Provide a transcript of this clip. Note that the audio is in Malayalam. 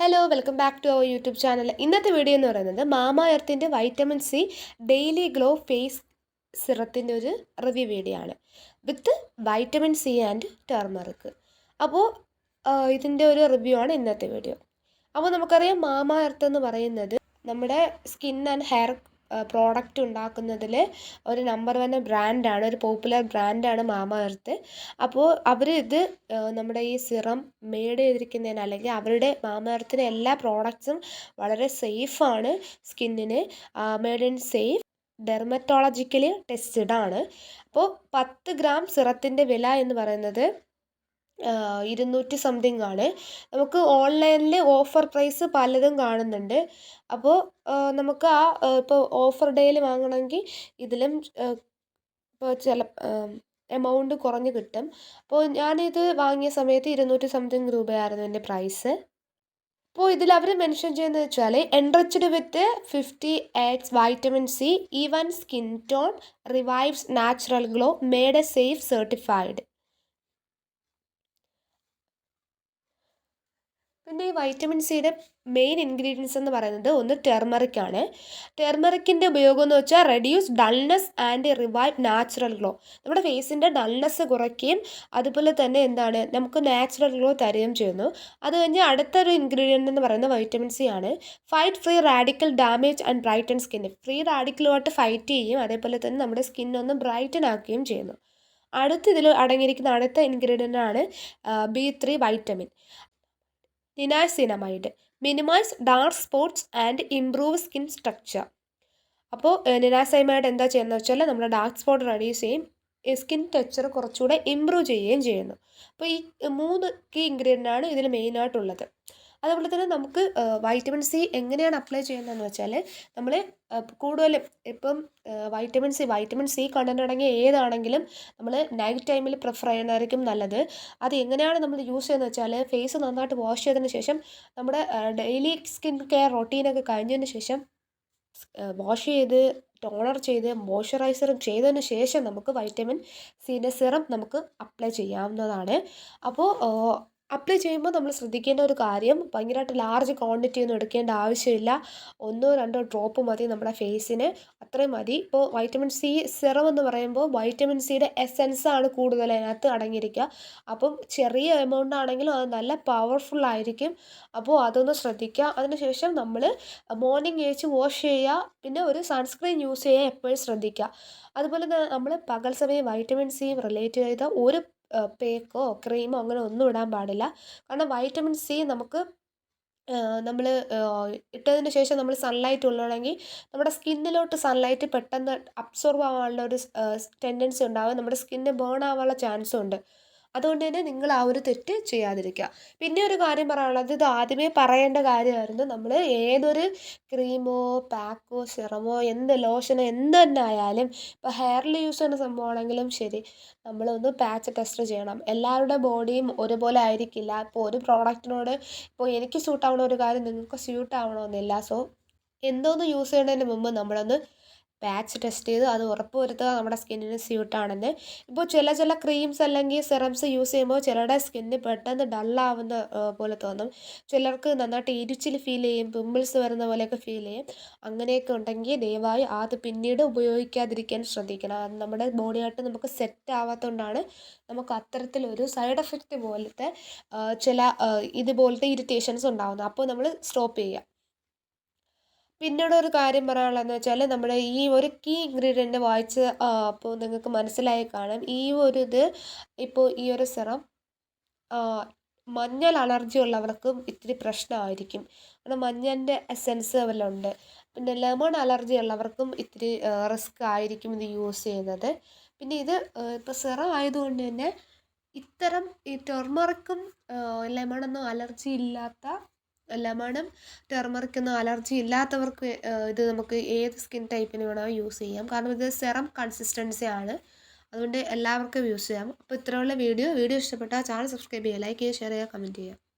Hello welcome back to our YouTube channel ഇന്നത്തെ വീഡിയോ എന്ന് പറയുന്നത് മാമ എർത്തിന്റെ vitamin C daily glow face സിറത്തിന്റെ ഒരു റിവ്യൂ വീഡിയോ ആണ്. With vitamin C and turmeric അപ്പോൾ ഇതിന്റെ ഒരു റിവ്യൂ ആണ് ഇന്നത്തെ വീഡിയോ അപ്പോൾ നമുക്കറിയാം മാമ എർത്ത് എന്ന് പറയുന്നത് നമ്മുടെ സ്കിൻ ആൻഡ് ഹെയർ പ്രോഡക്റ്റ് ഉണ്ടാക്കുന്നതിൽ ഒരു നമ്പർ വൺ ബ്രാൻഡാണ് ഒരു പോപ്പുലർ ബ്രാൻഡാണ് മാമ എർത്ത് അപ്പോൾ അവർ ഇത് നമ്മുടെ ഈ സിറം മെയ്ഡ് ചെയ്തിരിക്കുന്നതിന് അല്ലെങ്കിൽ അവരുടെ മാമ എർത്തിന്റെ എല്ലാ പ്രോഡക്ട്സും വളരെ സേഫാണ് സ്കിന്നിന് made in safe dermatologically tested ആണ്. അപ്പോൾ പത്ത് ഗ്രാം സിറത്തിന്റെ വില എന്ന് പറയുന്നത് ഇരുന്നൂറ്റി സംതിങ് ആണ്. നമുക്ക് ഓൺലൈനിൽ ഓഫർ പ്രൈസ് പലതും കാണുന്നുണ്ട്. അപ്പോൾ നമുക്ക് ആ ഇപ്പോൾ ഓഫർ ഡേയിൽ വാങ്ങണമെങ്കിൽ ഇതിലും ഇപ്പോൾ ചില എമൗണ്ട് കുറഞ്ഞ് കിട്ടും. അപ്പോൾ ഞാനിത് വാങ്ങിയ സമയത്ത് ഇരുന്നൂറ്റി സംതിങ് രൂപയായിരുന്നു എന്റെ പ്രൈസ് അപ്പോൾ ഇതിൽ അവർ മെൻഷൻ ചെയ്യുന്നത് വെച്ചാൽ enriched with fifty eights vitamin C even skin tone revives natural glow made a safe certified ഈ വൈറ്റമിൻ സിയുടെ മെയിൻ ഇൻഗ്രീഡിയൻസ് എന്ന് പറയുന്നത് ഒന്ന് ടെർമറിക് ആണ്. ടെർമറിക്കിന്റെ ഉപയോഗം എന്ന് വെച്ചാൽ reduce dullness and revive natural glow നമ്മുടെ ഫേസിന്റെ ഡൾനെസ് കുറയ്ക്കുകയും അതുപോലെ തന്നെ എന്താണ് നമുക്ക് നാച്ചുറൽ ഗ്ലോ തരുകയും ചെയ്യുന്നു. അത് കഴിഞ്ഞ് അടുത്തൊരു ഇൻഗ്രീഡിയന്റ് എന്ന് പറയുന്നത് വൈറ്റമിൻ സി ആണ്. Fight free radical damage and brighten skin free റാഡിക്കലുമായിട്ട് fight ചെയ്യും അതേപോലെ തന്നെ നമ്മുടെ സ്കിൻ ഒന്ന് ബ്രൈറ്റൻ ആക്കുകയും ചെയ്യുന്നു. അടുത്ത ഇതിൽ അടങ്ങിയിരിക്കുന്ന അടുത്ത ഇൻഗ്രീഡിയന്റ് ആണ് B three vitamin niacinamide minimise dark spots and improve skin structure അപ്പോൾ നിനാസൈമൈഡ് എന്താ ചെയ്യുന്നത് വെച്ചാൽ നമ്മുടെ ഡാർക്ക് സ്പോട്ട് റെഡ്യൂസ് ചെയ്യും സ്കിൻ ടെക്സ്ചർ കുറച്ചുകൂടെ ഇമ്പ്രൂവ് ചെയ്യുകയും ചെയ്യുന്നു. അപ്പോൾ ഈ മൂന്ന് കീ ഇൻഗ്രീഡിയന്റ് ആണ് ഇതിൽ മെയിനായിട്ടുള്ളത് അതുപോലെ തന്നെ നമുക്ക് വൈറ്റമിൻ സി എങ്ങനെയാണ് അപ്ലൈ ചെയ്യുന്നതെന്ന് വെച്ചാൽ നമ്മൾ കൂടുതലും ഇപ്പം vitamin C vitamin C content അടങ്ങിയ ഏതാണെങ്കിലും നമ്മൾ നൈറ്റ് ടൈമിൽ പ്രിഫർ ചെയ്യുന്നതായിരിക്കും നല്ലത്. അത് എങ്ങനെയാണ് നമ്മൾ യൂസ് ചെയ്യുന്നത് വെച്ചാൽ ഫേസ് നന്നായിട്ട് വാഷ് ചെയ്തതിന് ശേഷം നമ്മുടെ ഡെയിലി സ്കിൻ കെയർ റൊട്ടീനൊക്കെ കഴിഞ്ഞതിന് ശേഷം വാഷ് ചെയ്ത് ടോണർ ചെയ്ത് മോയ്സ്ചറൈസറും ചെയ്തതിന് ശേഷം നമുക്ക് വൈറ്റമിൻ സിന്റെ സിറം നമുക്ക് അപ്ലൈ ചെയ്യാവുന്നതാണ്. അപ്പോൾ അപ്ലൈ ചെയ്യുമ്പോൾ നമ്മൾ ശ്രദ്ധിക്കേണ്ട ഒരു കാര്യം ഭയങ്കരമായിട്ട് ലാർജ് ക്വാണ്ടിറ്റി ഒന്നും എടുക്കേണ്ട ആവശ്യമില്ല. ഒന്നോ രണ്ടോ ഡ്രോപ്പ് മതി നമ്മുടെ ഫേസിന് അത്രയും മതി. ഇപ്പോൾ വൈറ്റമിൻ സി സിറം എന്ന് പറയുമ്പോൾ വൈറ്റമിൻ സിയുടെ എസെൻസ് ആണ് കൂടുതൽ അതിനകത്ത് അടങ്ങിയിരിക്കുക. അപ്പം ചെറിയ എമൗണ്ട് ആണെങ്കിലും അത് നല്ല പവർഫുൾ ആയിരിക്കും. അപ്പോൾ അതൊന്ന് ശ്രദ്ധിക്കുക. അതിനുശേഷം നമ്മൾ മോർണിംഗ് കഴിച്ച് വാഷ് ചെയ്യുക. പിന്നെ ഒരു സൺസ്ക്രീൻ യൂസ് ചെയ്യുക എപ്പോഴും ശ്രദ്ധിക്കുക. അതുപോലെ നമ്മൾ പകൽ സമയം വൈറ്റമിൻ സിയും റിലേറ്റ് ചെയ്ത ഒരു പേക്കോ ക്രീമോ അങ്ങനെ ഒന്നും ഇടാൻ പാടില്ല. കാരണം വൈറ്റമിൻ സി നമുക്ക് നമ്മൾ ഇട്ടതിന് ശേഷം നമ്മൾ സൺലൈറ്റ് ഉള്ളണമെങ്കിൽ നമ്മുടെ സ്കിന്നിലോട്ട് സൺലൈറ്റ് പെട്ടെന്ന് അബ്സോർബ് ആവാനുള്ള ഒരു ടെൻഡൻസി ഉണ്ടാവും നമ്മുടെ സ്കിന്ന് ബേൺ ആവാനുള്ള ചാൻസും ഉണ്ട്. അതുകൊണ്ട് തന്നെ നിങ്ങൾ ആ ഒരു തെറ്റ് ചെയ്യാതിരിക്കുക. പിന്നെ ഒരു കാര്യം പറയാനുള്ളത് ഇത് ആദ്യമേ പറയേണ്ട കാര്യമായിരുന്നു. നമ്മൾ ഏതൊരു ക്രീമോ പാക്കോ സിറമോ എന്ത് ലോഷനോ എന്ത് തന്നെ ആയാലും ഇപ്പോൾ ഹെയറിൽ യൂസ് ചെയ്യുന്ന സംഭവമാണെങ്കിലും ശരി നമ്മളൊന്ന് പാച്ച് ടെസ്റ്റ് ചെയ്യണം. എല്ലാവരുടെ ബോഡിയും ഒരുപോലെ ആയിരിക്കില്ല. ഇപ്പോൾ ഒരു പ്രോഡക്റ്റിനോട് ഇപ്പോൾ എനിക്ക് സ്യൂട്ട് ആവണ ഒരു കാര്യം നിങ്ങൾക്ക് സ്യൂട്ട് ആവണമെന്നില്ല സോ എന്തോന്ന് യൂസ് ചെയ്യുന്നതിന് മുമ്പ് നമ്മളൊന്ന് പാച്ച് ടെസ്റ്റ് ചെയ്ത് അത് ഉറപ്പ് വരുത്തുക നമ്മുടെ സ്കിന്നിന് സ്യൂട്ടാണെന്ന്. ഇപ്പോൾ ചില ചില ക്രീംസ് അല്ലെങ്കിൽ സിറംസ് യൂസ് ചെയ്യുമ്പോൾ ചിലരുടെ സ്കിന്ന് പെട്ടെന്ന് ഡള്ളാവുന്ന പോലെ തോന്നും. ചിലർക്ക് നന്നായിട്ട് എരിച്ചിൽ ഫീൽ ചെയ്യും പിമ്പിൾസ് വരുന്ന പോലെയൊക്കെ ഫീൽ ചെയ്യും. അങ്ങനെയൊക്കെ ഉണ്ടെങ്കിൽ ദയവായി അത് പിന്നീട് ഉപയോഗിക്കാതിരിക്കാൻ ശ്രദ്ധിക്കണം. അത് നമ്മുടെ ബോഡിയായിട്ട് നമുക്ക് സെറ്റ് ആവാത്തതുകൊണ്ടാണ് നമുക്ക് അത്തരത്തിലൊരു സൈഡ് എഫക്റ്റ് പോലത്തെ ചില ഇതുപോലത്തെ ഇറിറ്റേഷൻസ് ഉണ്ടാകുന്നത് അപ്പോൾ നമ്മൾ സ്റ്റോപ്പ് ചെയ്യുക. പിന്നീട് ഒരു കാര്യം പറയാനുള്ളതെന്ന് വെച്ചാൽ നമ്മുടെ ഈ ഒരു കീ ഇൻഗ്രീഡിയന്റ് വായിച്ച് അപ്പോൾ നിങ്ങൾക്ക് മനസ്സിലായി കാണാം. ഈ ഒരു ഇത് ഇപ്പോൾ ഈ ഒരു സിറം മഞ്ഞൾ അലർജി ഉള്ളവർക്കും ഇത്തിരി പ്രശ്നമായിരിക്കും. കാരണം മഞ്ഞളിന്റെ എസെൻസ് വല്ലതും ഉണ്ട് പിന്നെ ലെമൺ അലർജി ഉള്ളവർക്കും ഇത്തിരി റിസ്ക് ആയിരിക്കും ഇത് യൂസ് ചെയ്യുന്നത്. പിന്നെ ഇത് ഇപ്പോൾ സിറം ആയതുകൊണ്ട് തന്നെ ഇത്തരം ഈ ടെർമറിക്കും ലെമണൊന്നും അലർജി ഇല്ലാത്ത ലെമണും ടെർമറിക്കൊന്നും അലർജി ഇല്ലാത്തവർക്ക് ഇത് നമുക്ക് ഏത് സ്കിൻ ടൈപ്പിന് വേണമെങ്കിൽ യൂസ് ചെയ്യാം. കാരണം ഇത് സെറം കൺസിസ്റ്റൻസി ആണ്. അതുകൊണ്ട് എല്ലാവർക്കും യൂസ് ചെയ്യാം. അപ്പോൾ ഇത്രയുള്ള വീഡിയോ വീഡിയോ ഇഷ്ടപ്പെട്ടാൽ ചാനൽ സബ്സ്ക്രൈബ് ചെയ്യുക ലൈക്ക് ചെയ്യുക ഷെയർ ചെയ്യുക കമന്റ് ചെയ്യുക.